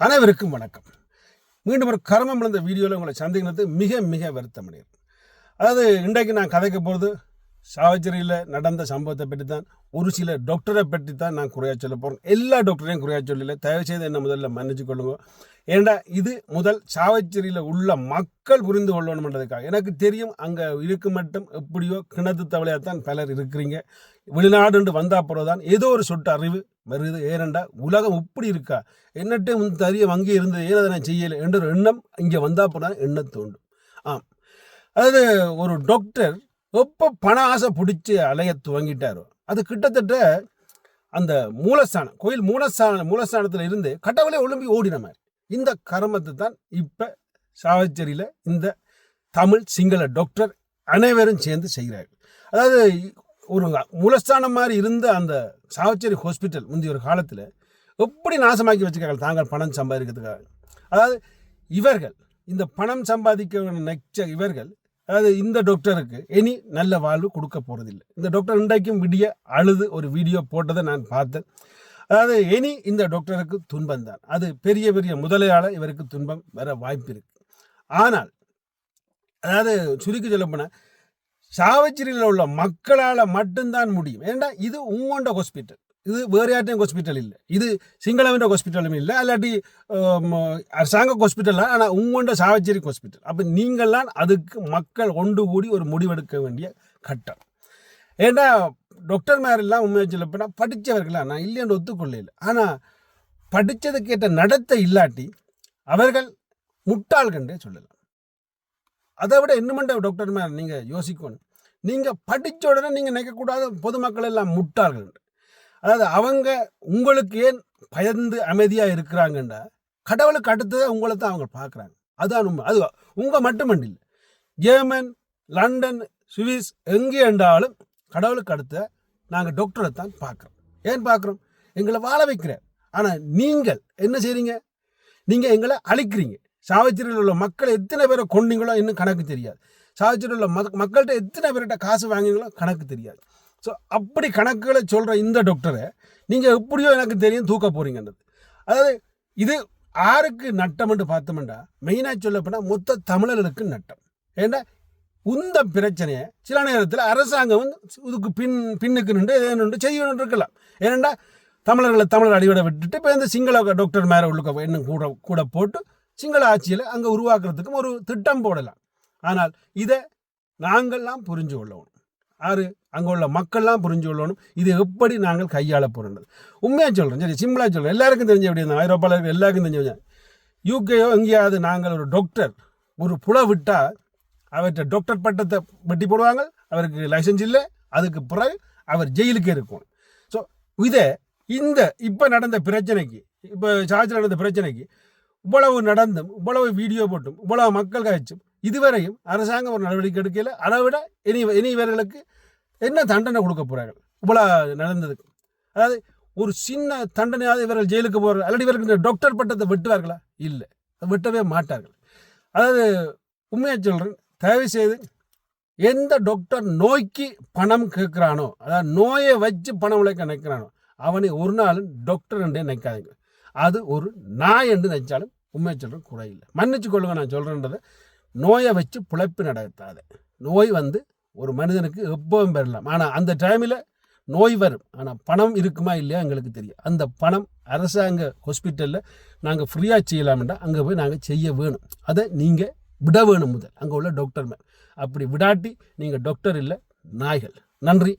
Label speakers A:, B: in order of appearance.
A: அனைவருக்கும் வணக்கம். மீண்டும் ஒரு கர்மம் விழுந்த வீடியோவில் உங்களை சந்திக்கிறது மிக மிக வருத்தம் அடைகிறது அதாவது இன்றைக்கு நான் கதைக்க போகிறது சாவச்சேரியில் நடந்த சம்பவத்தை பற்றி தான் ஒரு சில டாக்டரை பற்றி தான் நான் குறையா சொல்ல போகிறேன் எல்லா டாக்டரையும் குறையா சொல்லல. தயவு செய்து என்ன முதல்ல மன்னிச்சு கொள்ளுங்க. ஏண்டா இது முதல் சாவச்சேரியில் உள்ள மக்கள் புரிந்து கொள்ளணுன்றதுக்காக எனக்கு தெரியும் அங்கே இருக்கு மட்டும் எப்படியோ கிணத்து தவளையாக தான் பலர் இருக்கிறீங்க. வெளிநாடுண்டு வந்தால் அப்புறம் தான் ஏதோ ஒரு சொட்டு அறிவு வருது. ஏனண்டா உலகம் இப்படி இருக்கா? என்னட்டே உன் தரிய அங்கே இருந்தது. ஏன் அதை நான் செய்யலை? என்ற ஒரு எண்ணம் இங்கே வந்தா போனால் எண்ணம் தோண்டும் ஆம். அதாவது ஒரு டாக்டர் எப்போ பண ஆசை பிடிச்சி அலைய துவங்கிட்டாரோ அது கிட்டத்தட்ட அந்த மூலஸ்தானம் கோயில் மூலஸ்தான மூலஸ்தானத்தில் இருந்து கட்டவளே ஒழும்பி ஓடின மாதிரி. இந்த கர்மத்தை தான் இப்போ சாவச்சேரியில் இந்த தமிழ் சிங்கள டாக்டர் அனைவரும் சேர்ந்து செய்கிறார்கள். அதாவது ஒரு மூலஸ்தானம் மாதிரி இருந்த அந்த சாவச்சேரி ஹாஸ்பிட்டல் முந்தைய ஒரு காலத்தில் எப்படி நாசமாக்கி வச்சுருக்காங்க தாங்கள் பணம் சம்பாதிக்கிறதுக்காக? அதாவது இவர்கள் இந்த பணம் சம்பாதிக்க நினைச்ச இவர்கள் அதாவது இந்த டாக்டருக்கு இனி நல்ல வாழ்வு கொடுக்க போகிறதில்லை இந்த டாக்டர் இன்றைக்கும் விடிய அழுது ஒரு வீடியோ போட்டதை நான் பார்த்தேன். அதாவது இனி இந்த டாக்டருக்கு துன்பம் தான். அது பெரிய பெரிய முதலையால் இவருக்கு துன்பம் வர வாய்ப்பு இருக்குது ஆனால் அதாவது சுருக்கி சொல்லப்போனால் சாவச்சேரியில் உள்ள மக்களால் மட்டும்தான் முடியும். ஏண்டா? இது உங்கோண்ட ஹாஸ்பிட்டல் இது வேறு யார்ட்டையும் ஹாஸ்பிட்டல் இல்லை. இது சிங்களவன் ஹாஸ்பிட்டலும் இல்லை. அல்லாட்டி அரசாங்க ஹாஸ்பிட்டல் ஆனால் உங்கொண்ட சாவச்சேரி ஹாஸ்பிட்டல் அப்போ நீங்கள்லாம் அதுக்கு மக்கள் ஒன்று கூடி ஒரு முடிவெடுக்க வேண்டிய கட்டம். ஏண்டா? டாக்டர் மேரெல்லாம் உண்மையை சொல்லப்போனா படித்தவர்களா நான் இல்லைன்னு ஒத்துக்கொள்ளல ஆனால் படித்ததுக்கேற்ற நடத்தை இல்லாட்டி அவர்கள் முட்டாள்கண்டே சொல்லலாம். அதை விட இன்னுமண்ட டாக்டர் மேலே நீங்கள் யோசிக்கணும். நீங்கள் படித்த உடனே நீங்கள் நினைக்கக்கூடாத பொதுமக்கள் எல்லாம் முட்டாள்கள். அதாவது அவங்க உங்களுக்கு ஏன் பயந்து அமைதியாக இருக்கிறாங்கன்றா கடவுளுக்கு அடுத்ததை உங்களை தான் அவங்க பார்க்குறாங்க. அதுதான் உண்மை. அது உங்கள் மட்டுமண்டு இல்லை ஜேர்மன் லண்டன் சுவிஸ் எங்கே என்றாலும் கடவுளுக்கு அடுத்த நாங்கள் டாக்டரை தான் பார்க்குறோம். ஏன் பார்க்குறோம்? எங்களை வாழ வைக்கிறேன் ஆனால் நீங்கள் என்ன செய்கிறீங்க நீங்கள் எங்களை அழிக்கிறீங்க. சாவித்திரியில் உள்ள மக்கள் எத்தனை பேரை கொண்டீங்களோ இன்னும் கணக்கு தெரியாது. சாவித்திரியில் உள்ள மக் மக்கள்கிட்ட எத்தனை பேர்கிட்ட காசு வாங்கிங்களோ கணக்கு தெரியாது. ஸோ அப்படி கணக்குகளை சொல்கிற இந்த டாக்டரை நீங்கள் எப்படியோ எனக்கு தெரியும் தூக்க போகிறீங்கன்றது அதாவது இது யாருக்கு நட்டம்னு பார்த்தோம்டா மெயினாக சொல்லப்போனால் மொத்த தமிழர்களுக்கு நட்டம். ஏன்னா இந்த பிரச்சனையை சில நேரத்தில் அரசாங்கம் வந்து இதுக்கு பின் பின்னுக்கு நின்று ஏன்னு செய்யணும் இருக்கலாம். ஏனெண்டா தமிழர்களை தமிழர் அடிவிட விட்டுட்டு இப்போ இந்த சிங்கள டாக்டர் மேலே உள்ள இன்னும் கூட கூட போட்டு சிங்கள ஆட்சியில் அங்கே உருவாக்குறதுக்கும் ஒரு திட்டம் போடலாம். ஆனால் இதை நாங்கள்லாம் புரிஞ்சு கொள்ளணும். ஆறு அங்கே உள்ள மக்கள்லாம் புரிஞ்சு கொள்ளணும். இது எப்படி நாங்கள் கையாள போகிறோன்றது உண்மையாக சொல்கிறோம் சரி சிம்பிளாக சொல்கிறோம் எல்லாருக்கும் தெரிஞ்ச எப்படி இருந்தால் ஐரோப்பாவில் இருக்க எல்லாருக்கும் தெரிஞ்ச யூகேயோ எங்கேயாவது நாங்கள் ஒரு டாக்டர் ஒரு புல விட்டால் அவர்கிட்ட டாக்டர் பட்டத்தை வெட்டி போடுவாங்க. அவருக்கு லைசன்ஸ் இல்லை. அதுக்கு பிறகு அவர் ஜெயிலுக்கே இருக்கும் ஸோ இதை இந்த இப்போ நடந்த பிரச்சனைக்கு இப்போ சார்ஜில் நடந்த பிரச்சனைக்கு இவ்வளவு நடந்தும் இவ்வளவு வீடியோ போட்டும் இவ்வளவு மக்கள் காய்ச்சும் இதுவரையும் அரசாங்கம் ஒரு நடவடிக்கை எடுக்கல. அதை விட இனி இனி இவர்களுக்கு என்ன தண்டனை கொடுக்க போகிறார்கள் இவ்வளோ நடந்ததுக்கு. அதாவது ஒரு சின்ன தண்டனையாவது இவர்கள் ஜெயிலுக்கு போகிறார்கள் அல்லது இவருக்கு இந்த டாக்டர் பட்டத்தை வெட்டுவார்களா? இல்லை. வெட்டவே மாட்டார்கள். அதாவது உண்மையாக சொல்கிறேன் தயவு செய்து எந்த டாக்டர் நோய்க்கு பணம் கேட்குறானோ அதாவது நோயை வச்சு பணம் உழைக்க நினைக்கிறானோ அவனை ஒரு நாள் டாக்டர் என்றே நினைக்காதீங்க. அது ஒரு நாய் என்று நினச்சாலும் உண்மை சொல்கிற குறையில்லை. மன்னிச்சு கொள்ளுங்க நான் சொல்கிறேன்றதை நோயை வச்சு பிழைப்பு நடத்தாத. நோய் வந்து ஒரு மனிதனுக்கு எப்பவும் பெறலாம். ஆனால் அந்த டைமில் நோய் வரும். ஆனால் பணம் இருக்குமா இல்லையா எங்களுக்கு தெரியும் அந்த பணம் அரசாங்க ஹாஸ்பிட்டலில் நாங்கள் ஃப்ரீயாக செய்யலாம்டா அங்கே போய் நாங்கள் செய்ய வேணும். அதை நீங்கள் விட வேணும் முதல். அங்கே உள்ள டாக்டர் மேம் அப்படி விடாட்டி நீங்கள் டாக்டர் இல்லை நாய்கள். நன்றி.